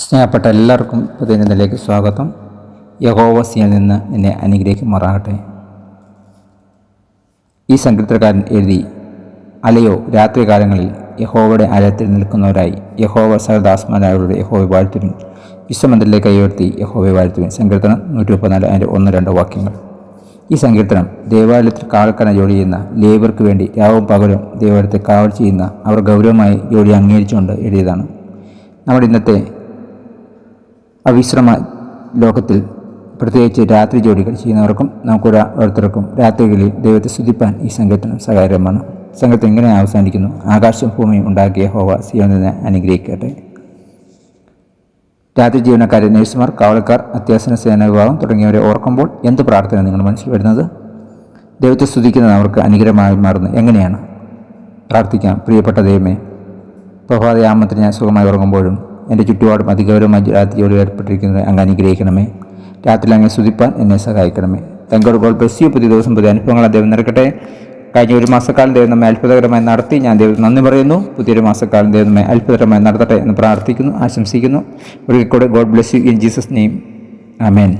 സ്നേഹപ്പെട്ട എല്ലാവർക്കും പുതിയതിലേക്ക് സ്വാഗതം. യഹോവസിയിൽ നിന്ന് എന്നെ അനുഗ്രഹിക്കുമാറാകട്ടെ. ഈ സങ്കീർത്തനക്കാരൻ എഴുതി അലയോ രാത്രികാലങ്ങളിൽ യഹോവയുടെ ആലയത്തിൽ നിൽക്കുന്നവരായി യഹോവ സഹദാസ്മാരായവരുടെ യഹോവ വാഴ്ത്തുവിൻ. വിശ്വമന്ദിരിലെ കൈയുയർത്തി യഹോവ വാഴ്ത്തുവിൻ. സങ്കീർത്തനം നൂറ്റി മുപ്പത്തിനാല് അതിന്റെ ഒന്ന് രണ്ട് വാക്യങ്ങൾ. ഈ സങ്കീർത്തനം ദേവാലയത്തിൽ കാവൽക്കന ജോലി ചെയ്യുന്ന ലേബർക്ക് വേണ്ടി രാവും പകലും ദേവാലയത്തെ കാവൽ ചെയ്യുന്ന അവർ ഗൗരവമായി ജോലി അംഗീകരിച്ചുകൊണ്ട് എഴുതിയതാണ്. നമ്മുടെ ഇന്നത്തെ അവിശ്രമ ലോകത്തിൽ പ്രത്യേകിച്ച് രാത്രി ജോലികൾ ചെയ്യുന്നവർക്കും നമുക്ക് ഓരോരുത്തർക്കും രാത്രികളിൽ ദൈവത്തെ സ്തുതിപ്പാൻ ഈ സങ്കീർത്തനം സഹായകരമാണ്. സംഘത്തിന് ഇങ്ങനെ അവസാനിക്കുന്നു? ആകാശം ഭൂമിയും ഉണ്ടാക്കിയ ഹോവ സിയോനെ അനുഗ്രഹിക്കട്ടെ. രാത്രി ജീവനക്കാരെ നഴ്സുമാർ കാവൽക്കാർ അത്യാസന സേന വിഭാഗം തുടങ്ങിയവരെ ഓർക്കുമ്പോൾ എന്ത് പ്രാർത്ഥന നിങ്ങൾ മനസ്സിൽ വരുന്നത്? ദൈവത്തെ സ്തുതിക്കുന്നത് അവർക്ക് അനുഗ്രഹമായി മാറുന്നു എങ്ങനെയാണ്? പ്രാർത്ഥിക്കാം. പ്രിയപ്പെട്ട ദൈവമേ പ്രഭാതയാമത്തിന് ഞാൻ സുഖമായി ഉറങ്ങുമ്പോഴും എന്റെ ചുറ്റുപാടും അതിഗൗരവമായി രാത്രി ജോലി ഏർപ്പെട്ടിരിക്കുന്നത് അങ്ങ് അനുഗ്രഹിക്കണമേ. രാത്രി അങ്ങ് സ്തുതിപ്പാൻ എന്നെ സഹായിക്കണമേ. തങ്കോട് ഗോൾ ബസ് പുതിയ ദിവസം പുതിയ അനുഭവങ്ങൾ അദ്ദേഹം നിറക്കട്ടെ കഴിഞ്ഞ ഒരു മാസക്കാലം ദൈവം നമ്മെ അത്ഭുതകരമായി നടത്തി. ഞാൻ ദൈവം നന്ദി പറയുന്നു. പുതിയൊരു മാസക്കാലം ദൈവം നമ്മെ അത്ഭുതകരമായി നടത്തട്ടെ എന്ന് പ്രാർത്ഥിക്കുന്നു ആശംസിക്കുന്നു. ഒരിക്കൽ കൂടെ God bless you in Jesus name. Amen.